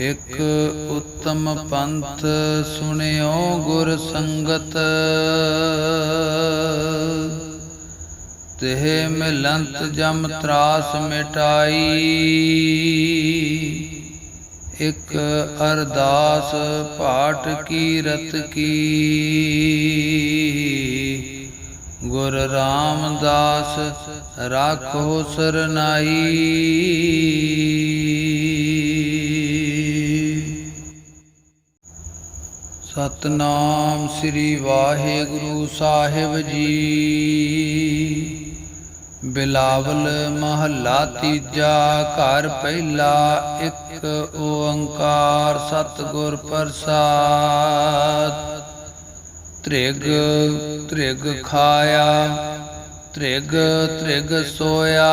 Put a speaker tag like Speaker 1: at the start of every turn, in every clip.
Speaker 1: ਇਕ ਉੱਤਮ ਪੰਥ ਸੁਣਿਓ ਗੁਰ ਸੰਗਤ। ਤਿਹ ਮਿਲੰਤ ਜਮ ਤਰਾਸ ਮਿਟਾਈ। ਇਕ ਅਰਦਾਸ ਪਾਠ ਕੀ ਰਤ ਕੀ। ਗੁਰ ਰਾਮਦਾਸ ਰਾਖੋ ਸਰਨਾਈ ਸਤਨਾਮ ਸ੍ਰੀ ਵਾਹਿਗੁਰੂ ਸਾਹਿਬ ਜੀ। ਬਿਲਾਵਲ ਮਹੱਲਾ ਤੀਜਾ, ਘਰ ਪਹਿਲਾ, ਇੱਕ ਓੰਕਾਰ ਸਤਿਗੁਰ ਪ੍ਰਸਾਦ। ਤ੍ਰਿਗ ਤ੍ਰਿਗ ਖਾਇਆ, ਤ੍ਰਿਗ ਤ੍ਰਿਗ ਸੋਇਆ।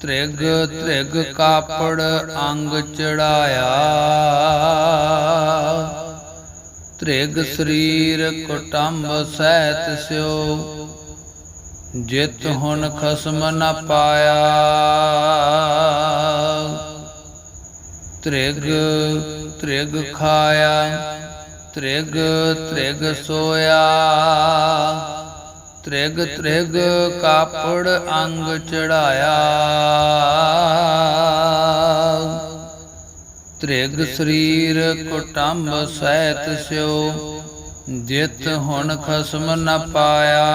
Speaker 1: ਤ੍ਰਿਗ ਤ੍ਰਿਗ ਕਾਪੜ ਅੰਗ ਚੜਾਇਆ। ਤ੍ਰਿਗ ਸਰੀਰ ਕੁਟੰਬ ਸਹਿਤ ਸਿਓ, ਜਿਤ ਹੁਣ ਖਸਮ ਨ ਪਾਇਆ। ਤ੍ਰਿਗ ਤ੍ਰਿਗ ਖਾਇਆ, ਤ੍ਰਿਗ ਤ੍ਰਿਗ ਸੋਇਆ। ਤ੍ਰਿਗ ਤ੍ਰਿਗ ਕਾਪੜ ਅੰਗ ਚੜਾਇਆ। ਤ੍ਰਿਗ ਸਰੀਰ ਕੁਟੰਬ ਸਹਿਤ ਸਿਓ, ਜਿਤ ਹੁਣ ਖਸਮ ਨ ਪਾਇਆ।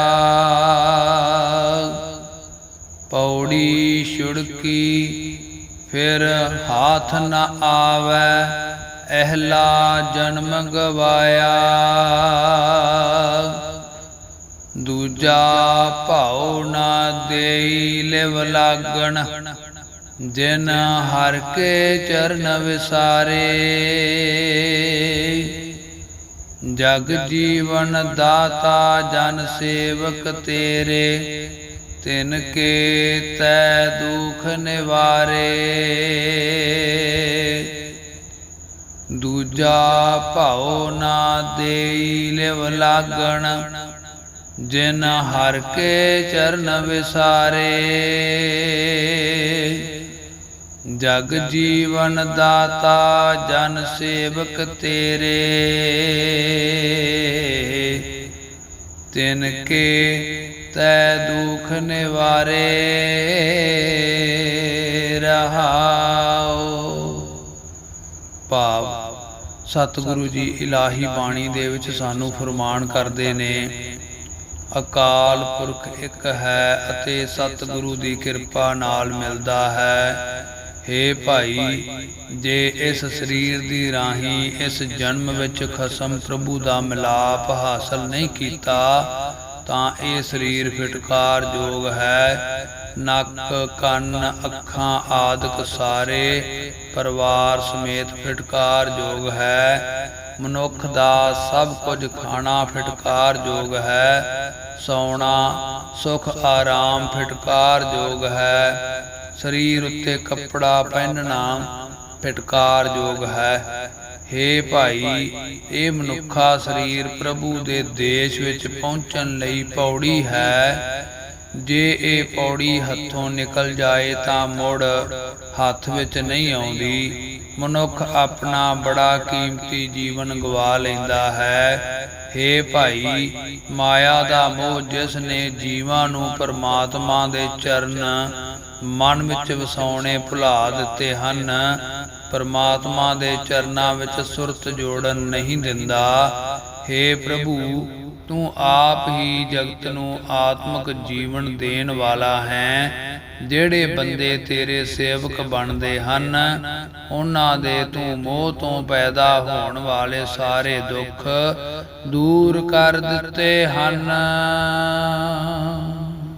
Speaker 1: ਪੌੜੀ ਛੁੜਕੀ, ਫਿਰ ਹਾਥ ਨ ਆਵੈ, ਅਹਲਾ ਜਨਮ ਗਵਾਇਆ। ਦੂਜਾ ਭਾਉ ਨਾ ਦੇਈ ਲਿਵ ਲਾਗਣ ਜਿਨ ਹਰ ਕੇ ਚਰਨ ਵਿਸਾਰੇ, ਜਗ ਜੀਵਨ ਦਾਤਾ ਜਨ ਸੇਵਕ ਤੇਰੇ, ਤਿਨ ਕੇ ਤੈ ਦੁਖ ਨਿਵਾਰੇ। ਦੂਜਾ ਭਾਉ ਨਾ ਦੇਈ ਲਿਵ ਲਾਗਣ, ਜਿਨ ਹਰ ਕੇ ਚਰਨ ਵਿਸਾਰੇ। ਜਗ ਜੀਵਨ ਦਾਤਾ, ਜਨ ਸੇਵਕ ਤੇਰੇ। ਤਿਨ ਕੇ ਤੈ ਦੁਖ ਨਿਵਾਰੇ, ਰਹਾਉ। ਭਾਵ ਸਤਿਗੁਰੂ ਜੀ ਇਲਾਹੀ ਬਾਣੀ ਦੇ ਵਿੱਚ ਸਾਨੂੰ ਫਰਮਾਨ ਕਰਦੇ ਨੇ, ਅਕਾਲ ਪੁਰਖ ਇੱਕ ਹੈ ਅਤੇ ਸਤਿਗੁਰੂ ਦੀ ਕਿਰਪਾ ਨਾਲ ਮਿਲਦਾ ਹੈ। ਹੇ ਭਾਈ, ਜੇ ਇਸ ਸਰੀਰ ਦੀ ਰਾਹੀਂ ਇਸ ਜਨਮ ਵਿੱਚ ਖਸਮ ਪ੍ਰਭੂ ਦਾ ਮਿਲਾਪ ਹਾਸਲ ਨਹੀਂ ਕੀਤਾ, ਤਾਂ ਇਹ ਸਰੀਰ ਫਿਟਕਾਰ ਯੋਗ ਹੈ। ਨੱਕ, ਕੰਨ, ਅੱਖਾਂ ਆਦਿਕ ਸਾਰੇ ਪਰਿਵਾਰ ਸਮੇਤ ਫਿਟਕਾਰ ਯੋਗ ਹੈ। ਮਨੁੱਖ ਦਾ ਸਭ ਕੁਝ ਖਾਣਾ ਫਿਟਕਾਰ ਯੋਗ ਹੈ। ਸੌਣਾ, ਸੁਖ, ਆਰਾਮ ਫਿਟਕਾਰ ਯੋਗ ਹੈ। ਸਰੀਰ ਉੱਤੇ ਕੱਪੜਾ ਪਹਿਨਣਾ ਫਿਟਕਾਰ ਯੋਗ ਹੈ। ਹੇ ਭਾਈ, ਇਹ ਮਨੁੱਖਾ ਸਰੀਰ ਪ੍ਰਭੂ ਦੇ ਦੇਸ਼ ਵਿੱਚ ਪਹੁੰਚਣ ਲਈ ਪੌੜੀ ਹੈ। ਜੇ ਇਹ ਪੌੜੀ ਹੱਥੋਂ ਨਿਕਲ ਜਾਏ ਤਾਂ ਮੁੜ ਹੱਥ ਵਿੱਚ ਨਹੀਂ ਆਉਂਦੀ। ਮਨੁੱਖ ਆਪਣਾ ਬੜਾ ਕੀਮਤੀ ਜੀਵਨ ਗਵਾ ਲੈਂਦਾ ਹੈ। ਹੇ ਭਾਈ, ਮਾਇਆ ਦਾ ਮੋਹ ਜਿਸ ਨੇ ਜੀਵਾਂ ਨੂੰ ਪਰਮਾਤਮਾ ਦੇ ਚਰਨ ਮਨ ਵਿੱਚ ਵਸਾਉਣੇ ਭੁਲਾ ਦਿੱਤੇ ਹਨ। ਪਰਮਾਤਮਾ ਦੇ ਚਰਨਾਂ ਵਿੱਚ ਸੁਰਤ ਜੋੜਨ ਨਹੀਂ ਦਿੰਦਾ। ਹੇ ਪ੍ਰਭੂ, ਤੂੰ ਆਪ ਹੀ ਜਗਤ ਨੂੰ ਆਤਮਿਕ ਜੀਵਨ ਦੇਣ ਵਾਲਾ ਹੈ। ਜਿਹੜੇ ਬੰਦੇ ਤੇਰੇ ਸੇਵਕ ਬਣਦੇ ਹਨ, ਉਹਨਾਂ ਦੇ ਤੂੰ ਮੋਹ ਤੋਂ ਪੈਦਾ ਹੋਣ ਵਾਲੇ ਸਾਰੇ ਦੁੱਖ ਦੂਰ ਕਰ ਦਿੱਤੇ ਹਨ।